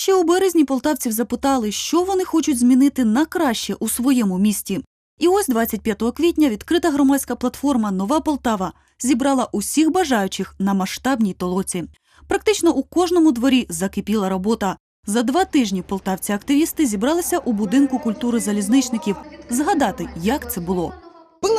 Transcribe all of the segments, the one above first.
Ще у березні полтавців запитали, що вони хочуть змінити на краще у своєму місті. І ось 25 квітня відкрита громадська платформа Нова Полтава зібрала усіх бажаючих на масштабній толоці. Практично у кожному дворі закипіла робота. За два тижні полтавці-активісти зібралися у будинку культури залізничників згадати, як це було.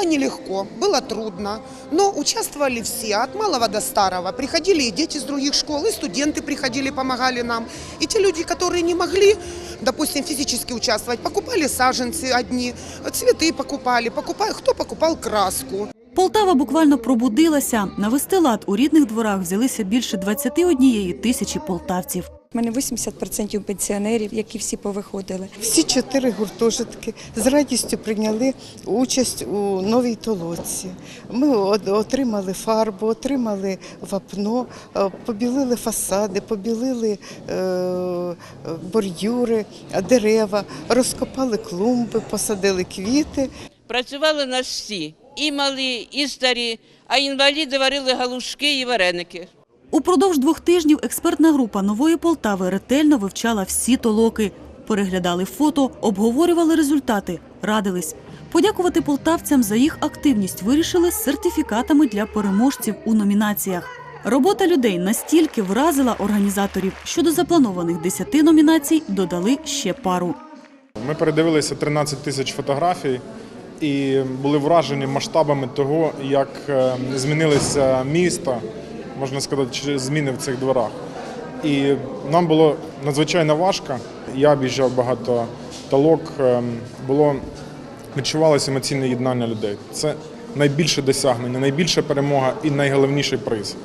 Было нелегко, было трудно, но участвовали все, от малого до старого. Приходили и дети с других школ, и студенты приходили, помогали нам. И те люди, которые не могли, допустим, физически участвовать, покупали саженцы одни, цветы покупали, покупали, кто покупал краску. Полтава буквально пробудилася. Навести лад у рідних дворах взялися більше 21 тисячі полтавців. У мене 80% пенсіонерів, які всі повиходили. Всі чотири гуртожитки з радістю прийняли участь у новій толоці. Ми отримали фарбу, отримали вапно, е, побілили фасади, побілили е, бордюри, дерева, розкопали клумби, посадили квіти. Працювали нас всі, і малі, і старі, а інваліди варили галушки і вареники. Упродовж двох тижнів експертна група нової Полтави ретельно вивчала всі толоки, переглядали фото, обговорювали результати, радились. Подякувати полтавцям за їх активність вирішили з сертифікатами для переможців у номінаціях. Робота людей настільки вразила організаторів, що до запланованих 10 номінацій додали ще пару. Ми передивилися 13 тисяч фотографій і були вражені масштабами того, як е, змінилися міста, можна сказати, через зміни в цих дворах. І нам було надзвичайно важко. Я об'їжджав багато толок, е, було відчувалося емоційне єднання людей. Це найбільше досягнення, найбільша перемога і найголовніший приз.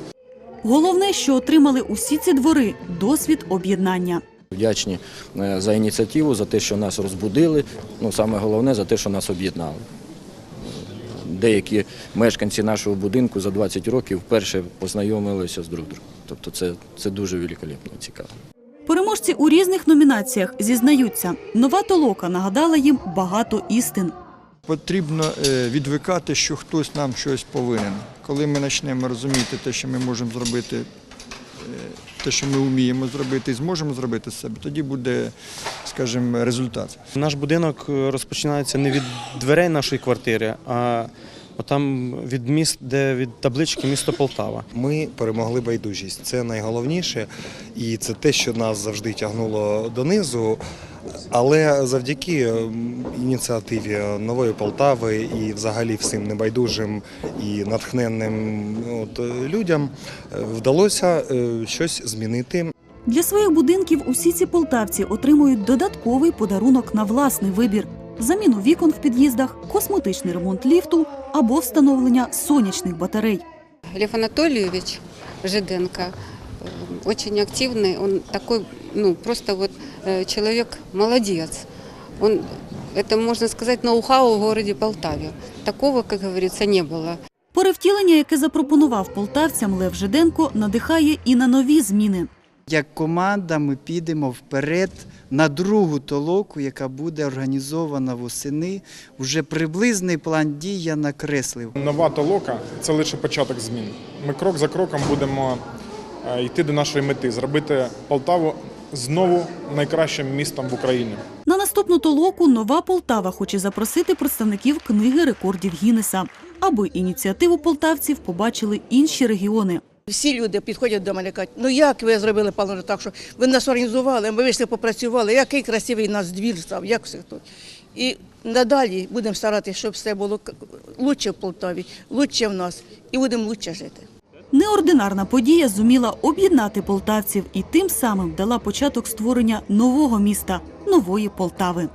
Головне, що отримали усі ці двори досвід об'єднання. Вдячні е, за ініціативу, за те, що нас розбудили. Ну, саме головне за те, що нас об'єднали. Деякі мешканці нашого будинку за 20 років вперше познайомилися з друг другом. Тобто це, це дуже великолепно і цікаво. Переможці у різних номінаціях зізнаються, нова толока нагадала їм багато істин. Потрібно е, відвикати, що хтось нам щось повинен. Коли ми почнемо розуміти те, що ми можемо зробити, те, що ми вміємо зробити і зможемо зробити з себе, тоді буде, скажімо, результат. Наш будинок е, розпочинається не від дверей нашої квартири, а там від міст, де від таблички місто Полтава. Ми перемогли байдужість. Це найголовніше, і це те, що нас завжди тягнуло донизу. Але завдяки ем, ініціативі нової Полтави і взагалі всім небайдужим і натхненним от, е, людям е, вдалося е, щось змінити. Для своїх будинків усі ці полтавці отримують додатковий подарунок на власний вибір: заміну вікон в під'їздах, косметичний ремонт ліфту або встановлення сонячних батарей. Лев Анатольевич Жиденко э, очень активный, он такой, ну, просто вот э, человек молодец. Он, это, можно сказать, ноу-хау в городе Полтаве. Такого, как говорится, не было. Перевтілення, яке запропонував полтавцям Лев Жиденко, надихає і на нові зміни. Як команда ми підемо вперед на другу толоку, яка буде організована восени. Вже приблизний план дій я накреслив. Нова толока це лише початок змін. Ми крок за кроком будемо е, йти до нашої мети, зробити Полтаву знову найкращим містом в Україні. На наступну толоку нова Полтава хоче запросити представників книги рекордів Гіннеса, аби ініціативу полтавців побачили інші регіони. Всі люди підходять до мене і кажуть, ну як ви зробили паливо так, що ви нас організували, ми вийшли, попрацювали, який красивий нас двір став, як все тут. І надалі будемо старатися, щоб все було к- лучше в Полтаві, лучше в нас, і будемо лучше жити. Неординарна подія зуміла об'єднати полтавців і тим самим дала початок створення нового міста нової Полтави.